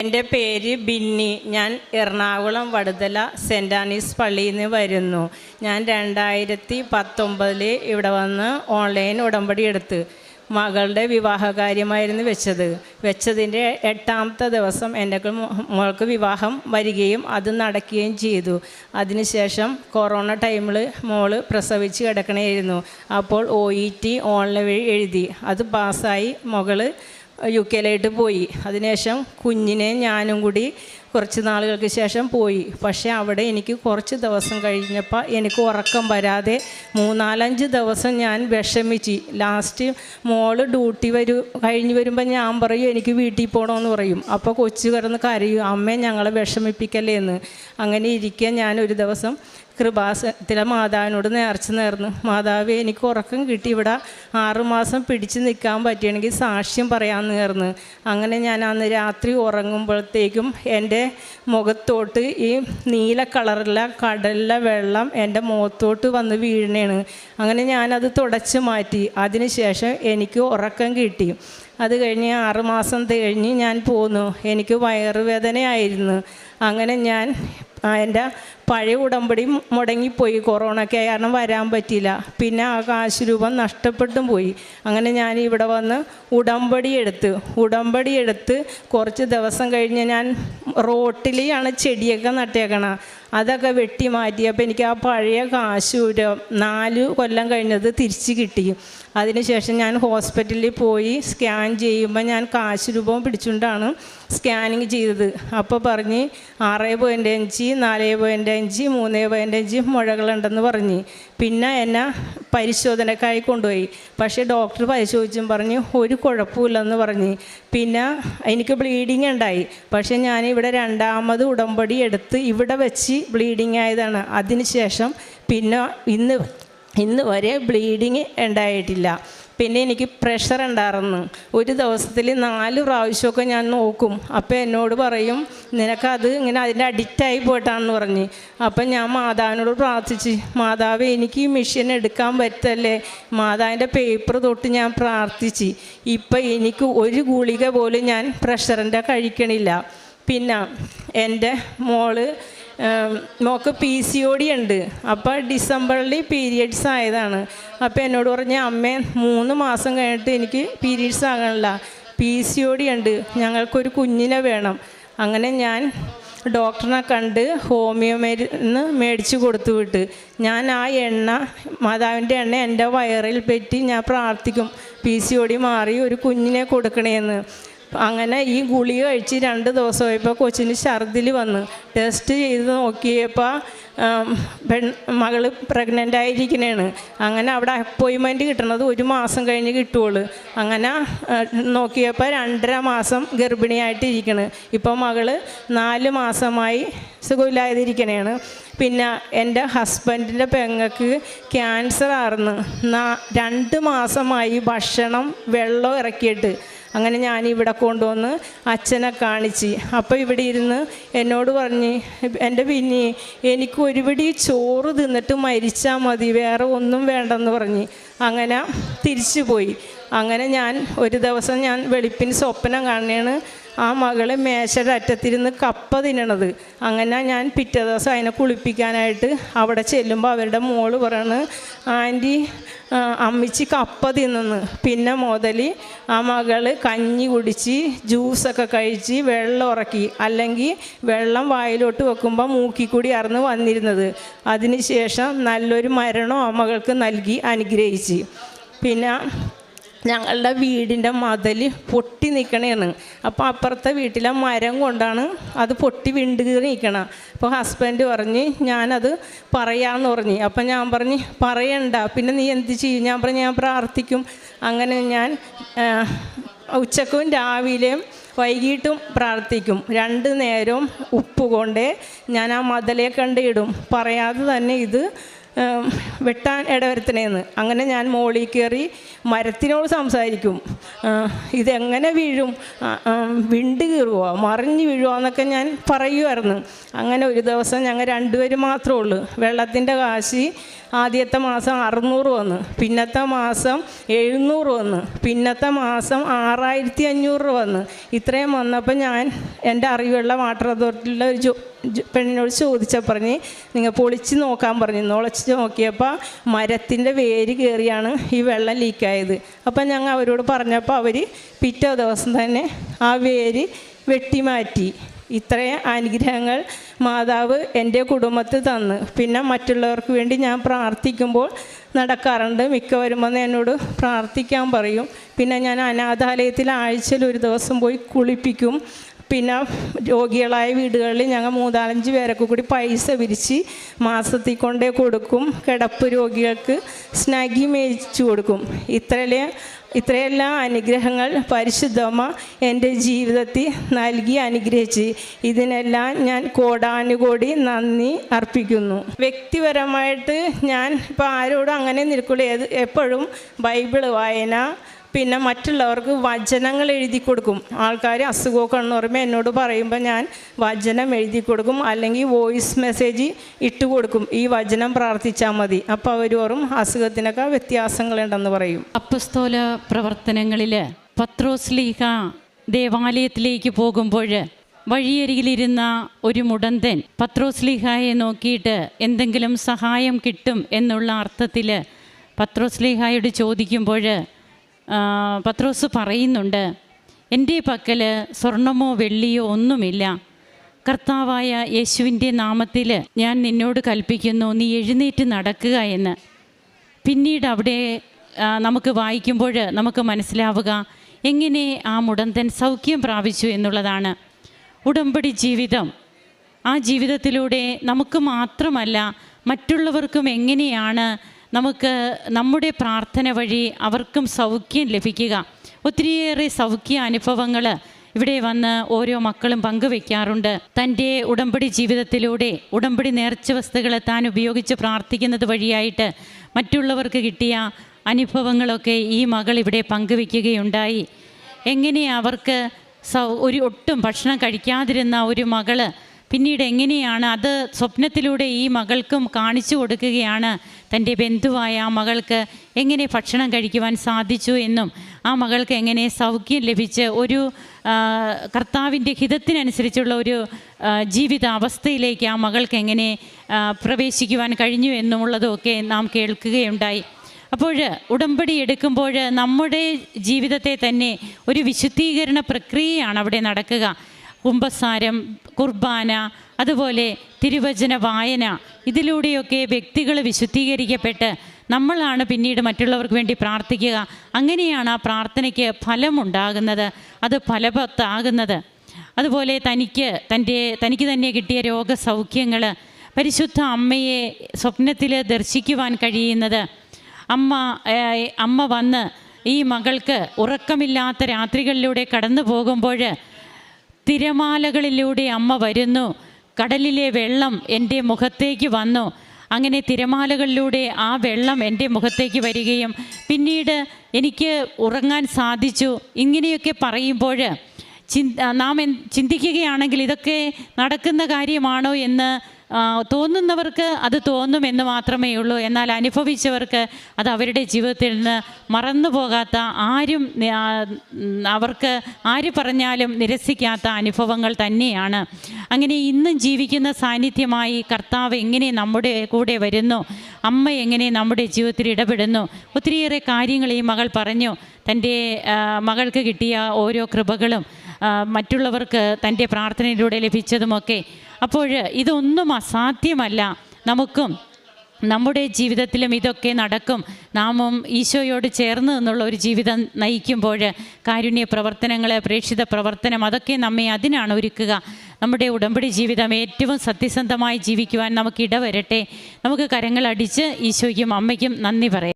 എന്റെ പേര് ബിന്നി. ഞാൻ എറണാകുളം വടുതല സെന്റ് ആനീസ് പള്ളിയിൽ നിന്ന് വരുന്നു. ഞാൻ രണ്ടായിരത്തി പത്തൊമ്പതിൽ ഇവിടെ വന്ന് ഓൺലൈൻ ഉടമ്പടി എടുത്ത് മകളുടെ വിവാഹകാര്യമായിരുന്നു വെച്ചത്. വെച്ചതിന്റെ എട്ടാമത്തെ ദിവസം എന്റെ മോൾക്ക് വിവാഹം വരികയും അത് നടക്കുകയും ചെയ്തു. അതിനുശേഷം കൊറോണ ടൈമിൽ മോൾ പ്രസവിച്ച് കിടക്കണമായിരുന്നു അപ്പോൾ ഒ ഇ ടി ഓൺലൈൻ വഴി എഴുതി. അത് പാസ്സായി മകൾ യു കെയിലായിട്ട് പോയി. അതിനുശേഷം കുഞ്ഞിനെ ഞാനും കൂടി കുറച്ച് നാളുകൾക്ക് ശേഷം പോയി. പക്ഷേ അവിടെ എനിക്ക് കുറച്ച് ദിവസം കഴിഞ്ഞപ്പോൾ എനിക്ക് ഉറക്കം വരാതെ മൂന്നാലഞ്ച് ദിവസം ഞാൻ വിഷമിച്ച്. ലാസ്റ്റ് മോൾ ഡ്യൂട്ടി വരൂ കഴിഞ്ഞ് വരുമ്പോൾ ഞാൻ പറയും എനിക്ക് വീട്ടിൽ പോകണമെന്ന് പറയും. അപ്പോൾ കൊച്ചു കിടന്ന് കരയും അമ്മേ ഞങ്ങളെ വിഷമിപ്പിക്കല്ലേ എന്ന് അങ്ങനെ ഇരിക്കാൻ ഞാൻ ഒരു ദിവസം കൃപാസനത്തിലെ മാതാവിനോട് നേർച്ച നേർന്നു. മാതാവ് എനിക്ക് ഉറക്കം കിട്ടി. ഇവിടെ ആറുമാസം പിടിച്ചു നിൽക്കാൻ പറ്റുകയാണെങ്കിൽ സാക്ഷ്യം പറയാൻ നേർന്ന്. അങ്ങനെ ഞാൻ അന്ന് രാത്രി ഉറങ്ങുമ്പോഴത്തേക്കും എന്റെ മുഖത്തോട്ട് ഈ നീല കളറിലെ കടലിലെ വെള്ളം എന്റെ മുഖത്തോട്ട് വന്ന് വീഴണേണ് അങ്ങനെ ഞാനത് തുടച്ച് മാറ്റി. അതിനുശേഷം എനിക്ക് ഉറക്കം കിട്ടി. അത് കഴിഞ്ഞ് ആറുമാസം കഴിഞ്ഞ് ഞാൻ പോന്നു. എനിക്ക് വയറുവേദനയായിരുന്നു. അങ്ങനെ ഞാൻ എന്റെ പഴയ ഉടമ്പടി മുടങ്ങിപ്പോയി കൊറോണയ്ക്ക് കാരണം വരാൻ പറ്റിയില്ല. പിന്നെ ആ കാശ് രൂപം നഷ്ടപ്പെട്ടും പോയി. അങ്ങനെ ഞാൻ ഇവിടെ വന്ന് ഉടമ്പടി എടുത്ത് ഉടമ്പടി എടുത്ത് കുറച്ച് ദിവസം കഴിഞ്ഞ് ഞാൻ റോട്ടിലെയാണ് ചെടിയൊക്കെ നട്ടേക്കണം. അതൊക്കെ വെട്ടി മാറ്റിയപ്പോൾ എനിക്ക് ആ പഴയ കാശൂരം നാല് കൊല്ലം കഴിഞ്ഞത് തിരിച്ച് കിട്ടി. അതിനുശേഷം ഞാൻ ഹോസ്പിറ്റലിൽ പോയി സ്കാൻ ചെയ്യുമ്പോൾ ഞാൻ കാശ് രൂപം പിടിച്ചുകൊണ്ടാണ് സ്കാനിങ് ചെയ്തത്. അപ്പോൾ പറഞ്ഞ് ആറ് പോയിന്റ് അഞ്ച് നാല് പോയിന്റ് അഞ്ച് മൂന്ന് പോയിന്റ് അഞ്ച് മുഴകളുണ്ടെന്ന് പറഞ്ഞ്. പിന്നെ എന്നെ പരിശോധനക്കായി കൊണ്ടുപോയി. പക്ഷേ ഡോക്ടർ പരിശോധിച്ചും പറഞ്ഞ് ഒരു കുഴപ്പമില്ലെന്ന് പറഞ്ഞ്. പിന്നെ എനിക്ക് ബ്ലീഡിങ് ഉണ്ടായി. പക്ഷേ ഞാൻ ഇവിടെ രണ്ടാമത് ഉടമ്പടി എടുത്ത് ഇവിടെ വെച്ച് ബ്ലീഡിങ് ആയതാണ്. അതിനുശേഷം പിന്നെ ഇന്ന് ഇന്ന് വരെ ബ്ലീഡിങ് ഉണ്ടായിട്ടില്ല. പിന്നെ എനിക്ക് പ്രഷർ ഉണ്ടായിരുന്നു. ഒരു ദിവസത്തിൽ നാല് പ്രാവശ്യമൊക്കെ ഞാൻ നോക്കും. അപ്പോൾ എന്നോട് പറയും നിനക്കത് ഇങ്ങനെ അതിന്റെ അഡിക്റ്റായി പോയിട്ടാണെന്ന് പറഞ്ഞ്. അപ്പം ഞാൻ മാതാവിനോട് പ്രാർത്ഥിച്ച് മാതാവ് എനിക്ക് ഈ മെഷീൻ എടുക്കാൻ പറ്റല്ലേ? മാതാവിന്റെ പേപ്പർ തൊട്ട് ഞാൻ പ്രാർത്ഥിച്ച്. ഇപ്പം എനിക്ക് ഒരു ഗുളിക പോലും ഞാൻ പ്രഷറിന്റെ കഴിക്കണില്ല. പിന്നെ എന്റെ മോൾ മോക്ക് പി സി ഒ ഡി ഉണ്ട്. അപ്പോൾ ഡിസംബറിൽ പീരിയഡ്സ് ആയതാണ്. അപ്പോൾ എന്നോട് പറഞ്ഞ അമ്മേ മൂന്ന് മാസം കഴിഞ്ഞിട്ട് എനിക്ക് പീരിയഡ്സ് ആകണില്ല പി സി ഒ ഡി ഉണ്ട്. ഞങ്ങൾക്കൊരു കുഞ്ഞിനെ വേണം. അങ്ങനെ ഞാൻ ഡോക്ടറിനെ കണ്ട് ഹോമിയോ മരുന്ന് മേടിച്ച് കൊടുത്തു വിട്ട്. ഞാൻ ആ എണ്ണ മാതാവിന്റെ എണ്ണ എന്റെ വയറിൽ പറ്റി ഞാൻ പ്രാർത്ഥിക്കും. പി സി ഒ ഡി മാറി ഒരു കുഞ്ഞിനെ കൊടുക്കണേന്ന്. അങ്ങനെ ഈ ഗുളിക കഴിച്ച് രണ്ട് ദിവസമായപ്പോൾ കൊച്ചിന് ഛർദിൽ വന്ന്. ടെസ്റ്റ് ചെയ്ത് നോക്കിയപ്പോൾ പെൺ മകൾ പ്രഗ്നന്റ് ആയിരിക്കണേണ്. അങ്ങനെ അവിടെ അപ്പോയിൻമെന്റ് കിട്ടണത് ഒരു മാസം കഴിഞ്ഞ് കിട്ടുള്ളൂ അങ്ങനെ നോക്കിയപ്പോൾ രണ്ടര മാസം ഗർഭിണിയായിട്ടിരിക്കണ് ഇപ്പോൾ മകൾ നാല് മാസമായി സുഖമില്ലാതിരിക്കണേണ്. പിന്നെ എന്റെ ഹസ്ബൻഡിന്റെ പെങ്ങൾക്ക് ക്യാൻസർ ആർന്ന്. രണ്ട് മാസമായി ഭക്ഷണം വെള്ളം ഇറക്കിയിട്ട്. അങ്ങനെ ഞാൻ ഇവിടെ കൊണ്ടുവന്ന് അച്ഛനെ കാണിച്ച്. അപ്പോൾ ഇവിടെ ഇരുന്ന് എന്നോട് പറഞ്ഞ് എന്റെ പിന്നെ എനിക്ക് ഒരുപടി ചോറ് തിന്നിട്ട് മരിച്ചാൽ മതി വേറെ ഒന്നും വേണ്ടെന്ന് പറഞ്ഞ്. അങ്ങനെ തിരിച്ചു പോയി അങ്ങനെ ഞാൻ ഒരു ദിവസം ഞാൻ വെളുപ്പിന് സ്വപ്നം കാണുകയാണ് ആ മകളെ മേശയുടെ അറ്റത്തിരുന്ന് കപ്പ തിന്നണത്. അങ്ങനെ ഞാൻ പിറ്റേ ദിവസം അതിനെ കുളിപ്പിക്കാനായിട്ട് അവിടെ ചെല്ലുമ്പോൾ അവരുടെ മോൾ പറയണ് ആന്റി അമ്മിച്ചി കപ്പ തിന്നെന്ന്. പിന്നെ മുതൽ ആ മകൾ കഞ്ഞി കുടിച്ച് ജ്യൂസൊക്കെ കഴിച്ച് വെള്ളം ഉറക്കി അല്ലെങ്കിൽ വെള്ളം വായിലോട്ട് വെക്കുമ്പോൾ മൂക്കി കൂടി അറന്ന് വന്നിരുന്നത്. അതിനുശേഷം നല്ലൊരു മരണം ആ മകൾക്ക് നൽകി അനുഗ്രഹിച്ച്. പിന്നെ ഞങ്ങളുടെ വീടിന്റെ മതിൽ പൊട്ടി നിൽക്കണേന്ന് അപ്പോൾ അപ്പുറത്തെ വീട്ടിലെ മരം കൊണ്ടാണ് അത് പൊട്ടി വിണ്ട് നിൽക്കണം അപ്പോൾ ഹസ്ബൻഡ് പറഞ്ഞ് ഞാനത് പറയാമെന്ന് പറഞ്ഞു. അപ്പം ഞാൻ പറഞ്ഞ് പറയണ്ട. പിന്നെ നീ എന്ത് ചെയ്യും? ഞാൻ പറഞ്ഞ് ഞാൻ പ്രാർത്ഥിക്കും. അങ്ങനെ ഞാൻ ഉച്ചക്കും രാവിലെയും വൈകിട്ടും പ്രാർത്ഥിക്കും. രണ്ട് നേരവും ഉപ്പ് കൊണ്ടേ ഞാൻ ആ മതലേ കണ്ടിടും പറയാതെ തന്നെ ഇത് വെട്ടാൻ ഇടവരുത്തണേന്ന്. അങ്ങനെ ഞാൻ മോളിൽ കയറി മരത്തിനോട് സംസാരിക്കും. ഇതെങ്ങനെ വീഴും? വിണ്ട് കീറുമോ മറിഞ്ഞ് വീഴുമോ എന്നൊക്കെ ഞാൻ പറയുമായിരുന്നു അങ്ങനെ ഒരു ദിവസം ഞങ്ങൾ രണ്ടുപേരും മാത്രമേ ഉള്ളൂ. വെള്ളത്തിന്റെ കാശി ആദ്യത്തെ മാസം അറുന്നൂറ് വന്ന്. പിന്നത്തെ മാസം എഴുന്നൂറ് വന്ന്. പിന്നത്തെ മാസം ആറായിരത്തി അഞ്ഞൂറ് വന്ന്. ഇത്രയും വന്നപ്പോൾ ഞാൻ എന്റെ അറിവുള്ള വാട്ടർ അതോറിറ്റിയിലെ ഒരു ജോ പെണ്ണിനോട് ചോദിച്ചാൽ പറഞ്ഞ് നിങ്ങൾ പൊളിച്ച് നോക്കാൻ പറഞ്ഞു നുളച്ച് നോക്കിയപ്പോൾ മരത്തിന്റെ വേര് കയറിയാണ് ഈ വെള്ളം ലീക്കായത്. അപ്പം ഞങ്ങൾ അവരോട് പറഞ്ഞപ്പോൾ അവർ പിറ്റേ ദിവസം തന്നെ ആ വേര് വെട്ടിമാറ്റി ഇത്രയും അനുഗ്രഹങ്ങൾ മാതാവ് എന്റെ കുടുംബത്തിൽ തന്ന്. പിന്നെ മറ്റുള്ളവർക്ക് വേണ്ടി ഞാൻ പ്രാർത്ഥിക്കുമ്പോൾ നടക്കാറുണ്ട്. മിക്കവരും വന്ന് എന്നോട് പ്രാർത്ഥിക്കാൻ പറയും. പിന്നെ ഞാൻ അനാഥാലയത്തിൽ ആഴ്ചയിൽ ഒരു ദിവസം പോയി കുളിപ്പിക്കും. പിന്നെ രോഗികളായ വീടുകളിൽ ഞങ്ങൾ മൂന്നാലഞ്ച് പേരൊക്കെ കൂടി പൈസ പിരിച്ച് മാസത്തിൽ കൊണ്ടേ കൊടുക്കും. കിടപ്പ് രോഗികൾക്ക് സ്നാഗി മേടിച്ചു കൊടുക്കും. ഇത്രയല്ലേ ഇത്രയെല്ലാം അനുഗ്രഹങ്ങൾ പരിശുദ്ധമ്മ എന്റെ ജീവിതത്തിൽ നൽകി അനുഗ്രഹിച്ച്. ഇതിനെല്ലാം ഞാൻ കോടാനുകോടി നന്ദി അർപ്പിക്കുന്നു. വ്യക്തിപരമായിട്ട് ഞാൻ ഇപ്പോൾ ആരോടും അങ്ങനെ നിൽക്കുള്ളൂ ഏത് എപ്പോഴും ബൈബിൾ വായന പിന്നെ മറ്റുള്ളവർക്ക് വചനങ്ങൾ എഴുതി കൊടുക്കും. ആൾക്കാർ അസുഖമൊക്കെ എന്ന് പറയുമ്പോൾ എന്നോട് പറയുമ്പോൾ ഞാൻ വചനം എഴുതി കൊടുക്കും. അല്ലെങ്കിൽ വോയിസ് മെസ്സേജ് ഇട്ട് കൊടുക്കും. ഈ വചനം പ്രാർത്ഥിച്ചാൽ മതി. അപ്പോൾ അവർ ഓറും അസുഖത്തിനൊക്കെ വ്യത്യാസങ്ങളുണ്ടെന്ന് പറയും. അപ്പസ്തോല പ്രവർത്തനങ്ങളിൽ പത്രോസ്ലീഹ ദേവാലയത്തിലേക്ക് പോകുമ്പോൾ വഴിയരികിലിരുന്ന ഒരു മുടന്തൻ പത്രോസ്ലീഹായെ നോക്കിയിട്ട് എന്തെങ്കിലും സഹായം കിട്ടും എന്നുള്ള അർത്ഥത്തിൽ പത്രോസ്ലീഹായോട് ചോദിക്കുമ്പോൾ പത്രോസ് പറയുന്നുണ്ട് എന്റെ പക്കൽ സ്വർണമോ വെള്ളിയോ ഒന്നുമില്ല. കർത്താവായ യേശുവിന്റെ നാമത്തിൽ ഞാൻ നിന്നോട് കൽപ്പിക്കുന്നു നീ എഴുന്നേറ്റ് നടക്കുക എന്ന്. പിന്നീട് അവിടെ നമുക്ക് വായിക്കുമ്പോൾ നമുക്ക് മനസ്സിലാവുക എങ്ങനെ ആ മുടന്തൻ സൗഖ്യം പ്രാപിച്ചു എന്നുള്ളതാണ്. ഉടമ്പടി ജീവിതം ആ ജീവിതത്തിലൂടെ നമുക്ക് മാത്രമല്ല മറ്റുള്ളവർക്കും എങ്ങനെയാണ് നമുക്ക് നമ്മുടെ പ്രാർത്ഥന വഴി അവർക്കും സൗഖ്യം ലഭിക്കുക. ഒത്തിരിയേറെ സൗഖ്യ അനുഭവങ്ങൾ ഇവിടെ വന്ന് ഓരോ മക്കളും പങ്കുവെക്കാറുണ്ട്. തന്റെ ഉടമ്പടി ജീവിതത്തിലൂടെ ഉടമ്പടി നേർച്ച വസ്തുക്കളെ താൻ ഉപയോഗിച്ച് പ്രാർത്ഥിക്കുന്നത് വഴിയായിട്ട് മറ്റുള്ളവർക്ക് കിട്ടിയ അനുഭവങ്ങളൊക്കെ ഈ മകൾ ഇവിടെ പങ്കുവെക്കുകയുണ്ടായി. എങ്ങനെ അവർക്ക് സൗ ഒരു ഒട്ടും ഭക്ഷണം കഴിക്കാതിരുന്ന ഒരു മകൾ പിന്നീട് എങ്ങനെയാണ് അത് സ്വപ്നത്തിലൂടെ ഈ മകൾക്കും കാണിച്ചു കൊടുക്കുകയാണ് തന്റെ ബന്ധുവായ ആ മകൾക്ക് എങ്ങനെ ഭക്ഷണം കഴിക്കുവാൻ സാധിച്ചു എന്നും ആ മകൾക്ക് എങ്ങനെ സൗഖ്യം ലഭിച്ച് ഒരു കർത്താവിന്റെ ഹിതത്തിനനുസരിച്ചുള്ള ഒരു ജീവിതാവസ്ഥയിലേക്ക് ആ മകൾക്ക് എങ്ങനെ പ്രവേശിക്കുവാൻ കഴിഞ്ഞു എന്നുമുള്ളതൊക്കെ നാം കേൾക്കുകയുണ്ടായി. അപ്പോൾ ഉടമ്പടി എടുക്കുമ്പോൾ നമ്മുടെ ജീവിതത്തെ തന്നെ ഒരു വിശുദ്ധീകരണ പ്രക്രിയയാണ് അവിടെ നടക്കുക. കുംഭസാരം കുർബാന അതുപോലെ തിരുവചന വായന ഇതിലൂടെയൊക്കെ വ്യക്തികൾ വിശുദ്ധീകരിക്കപ്പെട്ട് നമ്മളാണ് പിന്നീട് മറ്റുള്ളവർക്ക് വേണ്ടി പ്രാർത്ഥിക്കുക. അങ്ങനെയാണ് ആ പ്രാർത്ഥനയ്ക്ക് ഫലമുണ്ടാകുന്നത്. അത് ഫലവത്താകുന്നത്. അതുപോലെ തനിക്ക് തന്റെ തനിക്ക് തന്നെ കിട്ടിയ രോഗസൗഖ്യങ്ങൾ പരിശുദ്ധ അമ്മയെ സ്വപ്നത്തിൽ ദർശിക്കുവാൻ കഴിയുന്നത്. അമ്മ അമ്മ വന്ന് ഈ മകൾക്ക് ഉറക്കമില്ലാത്ത രാത്രികളിലൂടെ കടന്നു പോകുമ്പോൾ തിരമാലകളിലൂടെ അമ്മ വരുന്നു. കടലിലെ വെള്ളം എന്റെ മുഖത്തേക്ക് വന്നു. അങ്ങനെ തിരമാലകളിലൂടെ ആ വെള്ളം എന്റെ മുഖത്തേക്ക് വരികയും പിന്നീട് എനിക്ക് ഉറങ്ങാൻ സാധിച്ചു. ഇങ്ങനെയൊക്കെ പറയുമ്പോൾ നാം ചിന്തിക്കുകയാണെങ്കിൽ ഇതൊക്കെ നടക്കുന്ന കാര്യമാണോ എന്ന് തോന്നുന്നവർക്ക് അത് തോന്നുമെന്ന് മാത്രമേ ഉള്ളൂ. എന്നാൽ അനുഭവിച്ചവർക്ക് അത് അവരുടെ ജീവിതത്തിൽ നിന്ന് മറന്നു പോകാത്ത ആരും അവർക്ക് ആര് പറഞ്ഞാലും നിരസിക്കാത്ത അനുഭവങ്ങൾ തന്നെയാണ്. അങ്ങനെ ഇന്നും ജീവിക്കുന്ന സാന്നിധ്യമായി കർത്താവ് എങ്ങനെ നമ്മുടെ കൂടെ വരുന്നു? അമ്മ എങ്ങനെ നമ്മുടെ ജീവിതത്തിൽ ഇടപെടുന്നു? ഒത്തിരിയേറെ കാര്യങ്ങൾ ഈ മകൾ പറഞ്ഞു. തന്റെ മകൾക്ക് കിട്ടിയ ഓരോ കൃപകളും മറ്റുള്ളവർക്ക് തന്റെ പ്രാർത്ഥനയിലൂടെ ലഭിച്ചതുമൊക്കെ. അപ്പോൾ ഇതൊന്നും അസാധ്യമല്ല. നമുക്കും നമ്മുടെ ജീവിതത്തിലും ഇതൊക്കെ നടക്കും. നാമും ഈശോയോട് ചേർന്ന് എന്നുള്ള ഒരു ജീവിതം നയിക്കുമ്പോൾ കാരുണ്യ പ്രവർത്തനങ്ങൾ പ്രേക്ഷിത പ്രവർത്തനം അതൊക്കെ നമ്മെ അതിനാണ് ഒരുക്കുക. നമ്മുടെ ഉടമ്പടി ജീവിതം ഏറ്റവും സത്യസന്ധമായി ജീവിക്കുവാൻ നമുക്ക് ഇടവരട്ടെ. നമുക്ക് കരങ്ങളടിച്ച് ഈശോയ്ക്കും അമ്മയ്ക്കും നന്ദി പറയാം.